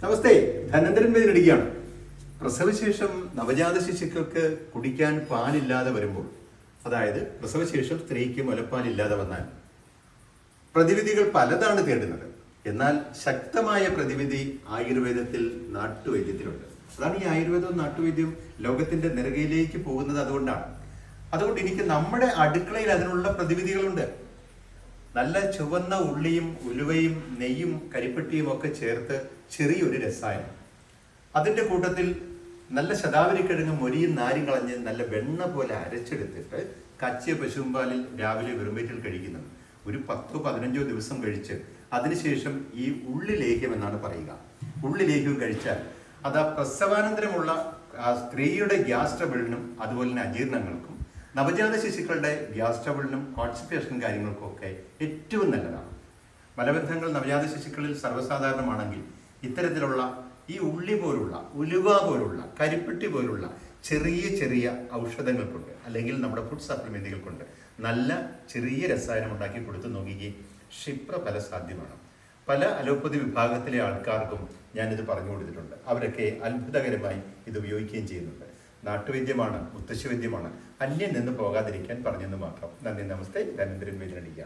നമസ്തേ ധനന്തരൻ മേതിരിക്കുകയാണ് പ്രസവശേഷം നവജാത ശിശുക്കൾക്ക് കുടിക്കാൻ പാലില്ലാതെ വരുമ്പോൾ അതായത് പ്രസവശേഷം സ്ത്രീക്ക് മുലപ്പാലില്ലാതെ വന്നാൽ പ്രതിവിധികൾ പലതാണ് തേടുന്നത്. എന്നാൽ ശക്തമായ പ്രതിവിധി ആയുർവേദത്തിൽ നാട്ടുവൈദ്യത്തിലുണ്ട്. അതാണ് ഈ ആയുർവേദവും നാട്ടുവൈദ്യവും ലോകത്തിന്റെ നിരകയിലേക്ക് പോകുന്നത് അതുകൊണ്ടാണ്. അതുകൊണ്ട് എനിക്ക് നമ്മുടെ അടുക്കളയിൽ അതിനുള്ള പ്രതിവിധികളുണ്ട്. നല്ല ചുവന്ന ഉള്ളിയും ഉലുവയും നെയ്യും കരിപ്പെട്ടിയും ഒക്കെ ചേർത്ത് ചെറിയൊരു രസായനം. അതിന്റെ കൂട്ടത്തിൽ നല്ല ശതാവരിക്കിഴങ്ങ് മൊരിയും നാരും കളഞ്ഞ് നല്ല വെണ്ണ പോലെ അരച്ചെടുത്തിട്ട് കച്ചിയ പശുമ്പാലിൽ രാവിലെ വെറുമ്പേറ്റിൽ കഴിക്കുന്നത്. ഒരു പത്തോ പതിനഞ്ചോ ദിവസം കഴിച്ച് അതിനുശേഷം ഈ ഉള്ളിലേഹ്യം എന്നാണ് പറയുക. ഉള്ളിലേഹ്യം കഴിച്ചാൽ അത് ആ പ്രസവാനന്തരമുള്ള സ്ത്രീയുടെ ഗ്യാസ് ട്രബിളിനും അതുപോലെ തന്നെ അജീർണങ്ങൾക്കും നവജാത ശിശുക്കളുടെ ഗ്യാസ് ട്രബിളിനും കോൺസ്റ്റിപ്പേഷനും കാര്യങ്ങൾക്കും ഒക്കെ ഏറ്റവും നല്ലതാണ്. മലബന്ധങ്ങൾ നവജാത ശിശുക്കളിൽ സർവസാധാരണമാണെങ്കിൽ ഇത്തരത്തിലുള്ള ഈ ഉള്ളി പോലുള്ള ഉലുവ പോലുള്ള കരിപ്പെട്ടി പോലുള്ള ചെറിയ ചെറിയ ഔഷധങ്ങൾ കൊണ്ട് അല്ലെങ്കിൽ നമ്മുടെ ഫുഡ് സപ്ലിമെന്റുകൾ കൊണ്ട് നല്ല ചെറിയ രസായനം ഉണ്ടാക്കി കൊടുത്തു നോക്കുകയും ക്ഷിപ്ര ഫല സാധ്യമാണ്. പല അലോപ്പതി വിഭാഗത്തിലെ ആൾക്കാർക്കും ഞാനിത് പറഞ്ഞു കൊടുത്തിട്ടുണ്ട് അവരൊക്കെ അത്ഭുതകരമായി ഇത് ഉപയോഗിക്കുകയും ചെയ്യുന്നുണ്ട്. നാട്ടുവൈദ്യമാണ് മുത്തശ്ശിവൈദ്യമാണ്. അന്യം നിന്ന് പോകാതിരിക്കാൻ പറഞ്ഞെന്ന് മാത്രം. നന്ദി നമസ്തേ. ധനന്തരൻ വേദനടിക്കുക